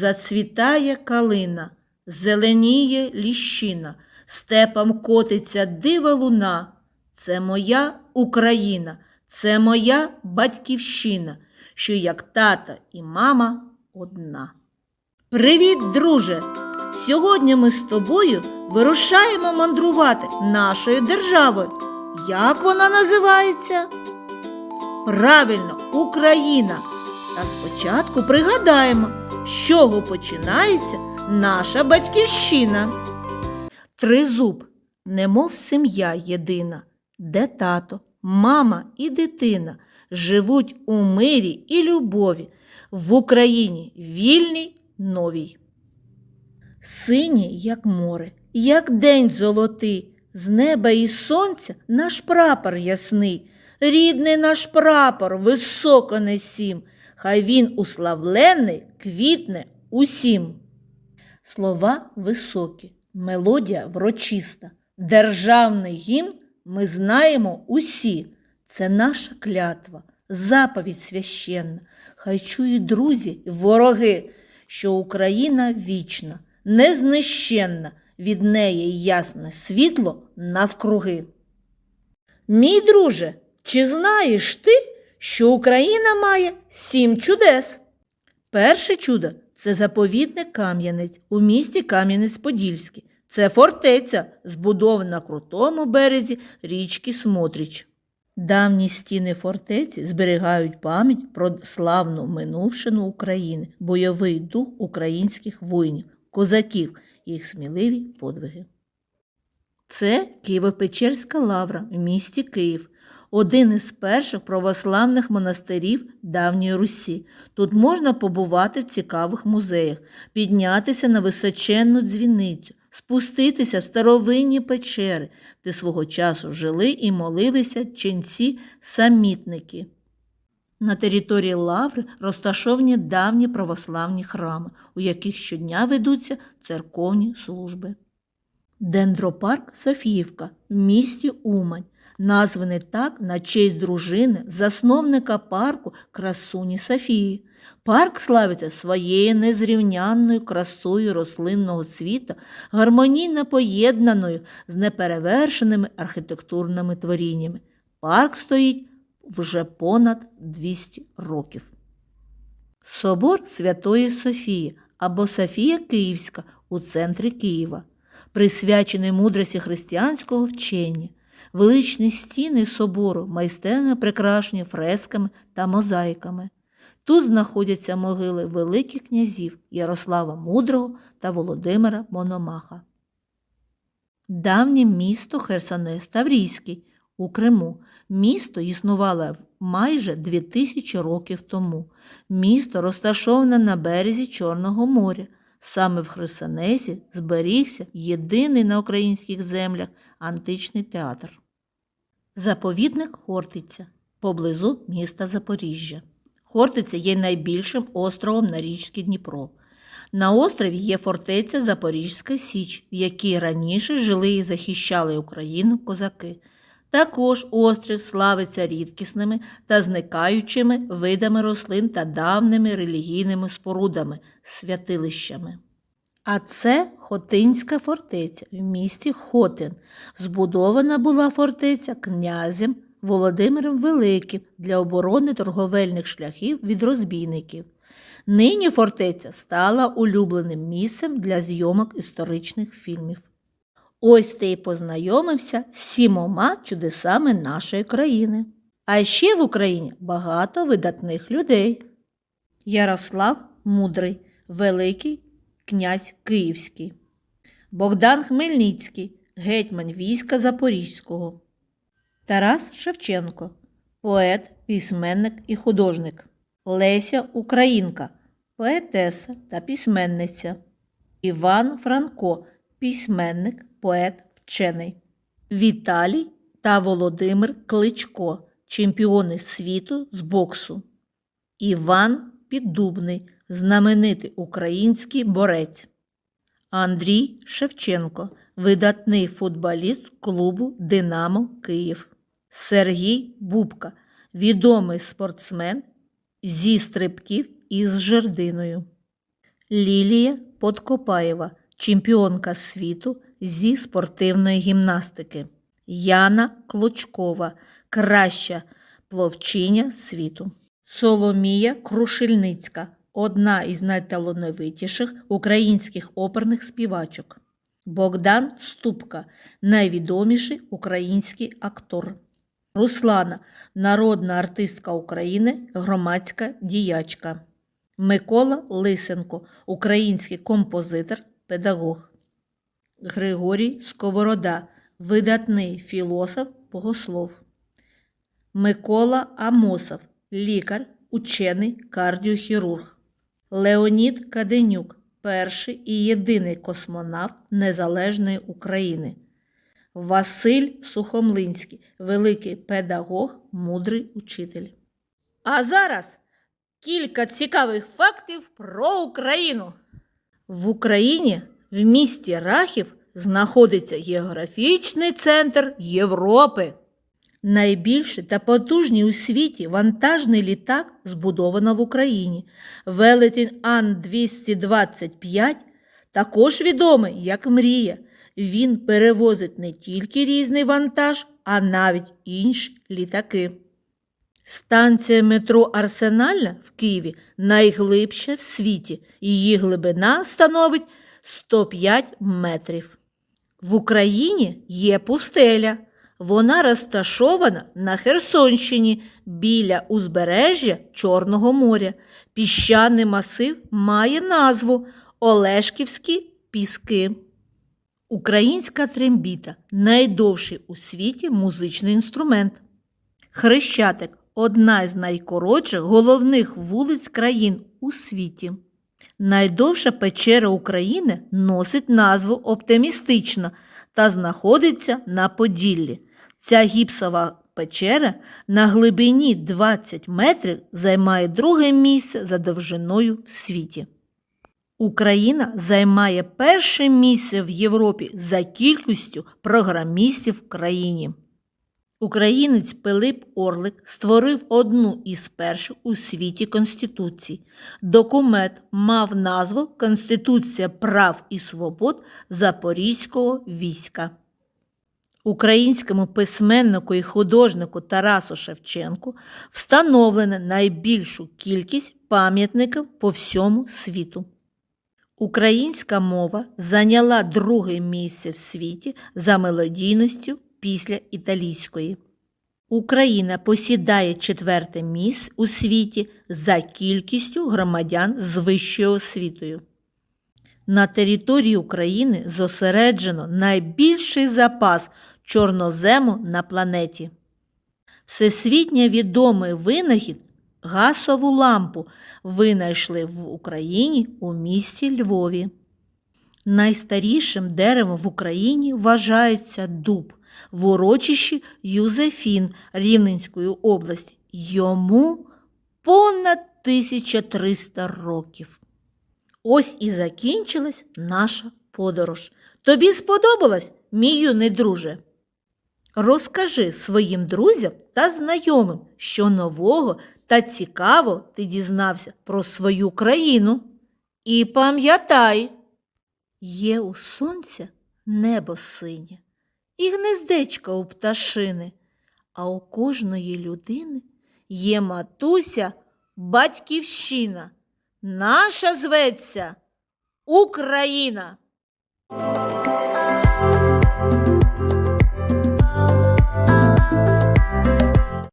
зацвітає калина, зеленіє ліщина, степом котиться дива луна. Це моя Україна, це моя батьківщина, що як тата і мама одна. Привіт, друже! Сьогодні ми з тобою вирушаємо мандрувати нашою державою. Як вона називається? Правильно, Україна. Та спочатку пригадаємо, з чого починається наша батьківщина. Тризуб, немов сім'я єдина, де тато, мама і дитина живуть у мирі і любові в Україні вільній новій. Синій, як море, як день золотий, з неба і сонця наш прапор ясний, рідний наш прапор високо несім, хай він уславлений квітне усім. Слова високі, мелодія врочиста, державний гімн ми знаємо усі. Це наша клятва, заповідь священна. Хай чують друзі й вороги, що Україна вічна, незнищенна, від неї ясне світло навкруги. Мій друже, чи знаєш ти, що Україна має сім чудес? Перше чудо це заповідний Кам'янець у місті Кам'янець-Подільський. Це фортеця, збудована на крутому березі річки Смотріч. Давні стіни фортеці зберігають пам'ять про славну минувшину України, бойовий дух українських воїнів, козаків, їх сміливі подвиги. Це Києво-Печерська лавра в місті Київ, один із перших православних монастирів давньої Русі. Тут можна побувати в цікавих музеях, піднятися на височенну дзвіницю, спуститися в старовинні печери, де свого часу жили і молилися ченці-самітники. На території Лаври розташовані давні православні храми, у яких щодня ведуться церковні служби. Дендропарк Софіївка в місті Умань, названий так на честь дружини засновника парку красуні Софії. Парк славиться своєю незрівнянною красою рослинного світу, гармонійно поєднаною з неперевершеними архітектурними творіннями. Парк стоїть вже понад 200 років. Собор Святої Софії або Софія Київська у центрі Києва, присвячений мудрості християнського вчення. Величні стіни собору майстерно прикрашені фресками та мозаїками. Тут знаходяться могили великих князів Ярослава Мудрого та Володимира Мономаха. Давнє місто Херсонес Таврійський у Криму. Місто існувало майже 2000 років тому. Місто розташоване на березі Чорного моря. Саме в Херсонесі зберігся єдиний на українських землях античний театр. Заповідник Хортиця поблизу міста Запоріжжя. Хортиця є найбільшим островом на річці Дніпро. На острові є фортеця Запорізька Січ, в якій раніше жили і захищали Україну козаки. Також острів славиться рідкісними та зникаючими видами рослин та давними релігійними спорудами, святилищами. А це Хотинська фортеця в місті Хотин. Збудована була фортеця князем Володимиром Великим для оборони торговельних шляхів від розбійників. Нині фортеця стала улюбленим місцем для зйомок історичних фільмів. Ось ти й познайомився з сімома чудесами нашої країни. А ще в Україні багато видатних людей. Ярослав Мудрий, Великий князь Київський, Богдан Хмельницький, гетьман війська Запорізького, Тарас Шевченко, поет, письменник і художник, Леся Українка, поетеса та письменниця, Іван Франко, письменник, поет, вчений, Віталій та Володимир Кличко, чемпіони світу з боксу, Іван Піддубний, знаменитий український борець, Андрій Шевченко, видатний футболіст клубу Динамо Київ, Сергій Бубка, відомий спортсмен зі стрибків із жердиною. Лілія Подкопаєва, чемпіонка світу зі спортивної гімнастики. Яна Клочкова, краща пловчиня світу. Соломія Крушельницька, одна із найталановитіших українських оперних співачок. Богдан Ступка, найвідоміший український актор. Руслана, народна артистка України, громадська діячка. Микола Лисенко, український композитор, педагог. Григорій Сковорода, видатний філософ, богослов. Микола Амосов, лікар, учений, кардіохірург. Леонід Каденюк, перший і єдиний космонавт Незалежної України. Василь Сухомлинський, великий педагог, мудрий учитель. А зараз кілька цікавих фактів про Україну. В Україні в місті Рахів знаходиться географічний центр Європи. Найбільший та потужний у світі вантажний літак збудовано в Україні. Велетень Ан-225 також відомий як мрія. Він перевозить не тільки різний вантаж, а навіть інші літаки. Станція метро Арсенальна в Києві найглибша в світі. Її глибина становить 105 метрів. В Україні є пустеля. Вона розташована на Херсонщині біля узбережжя Чорного моря. Піщаний масив має назву Олешківські піски. Українська трембіта найдовший у світі музичний інструмент. Хрещатик одна з найкоротших головних вулиць країн у світі. Найдовша печера України носить назву Оптимістична та знаходиться на Поділлі. Ця гіпсова печера на глибині 20 метрів займає друге місце за довжиною в світі. Україна займає перше місце в Європі за кількістю програмістів в країні. Українець Пилип Орлик створив одну із перших у світі конституцій. Документ мав назву Конституція прав і свобод Запорізького війська. Українському письменнику і художнику Тарасу Шевченку встановлено найбільшу кількість пам'ятників по всьому світу. Українська мова зайняла друге місце в світі за мелодійністю після італійської. Україна посідає четверте місце у світі за кількістю громадян з вищою освітою. На території України зосереджено найбільший запас чорнозему на планеті. Всесвітньо відомий винахід газову лампу винайшли в Україні у місті Львові. Найстарішим деревом в Україні вважається дуб в урочищі Юзефін Рівненської області. Йому понад 1300 років. Ось і закінчилась наша подорож. Тобі сподобалось, мій юний друже? Розкажи своїм друзям та знайомим, що нового та цікаво ти дізнався про свою країну. І пам'ятай, є у сонця небо синє, і гнездечко у пташини, а у кожної людини є матуся батьківщина. Наша зветься Україна.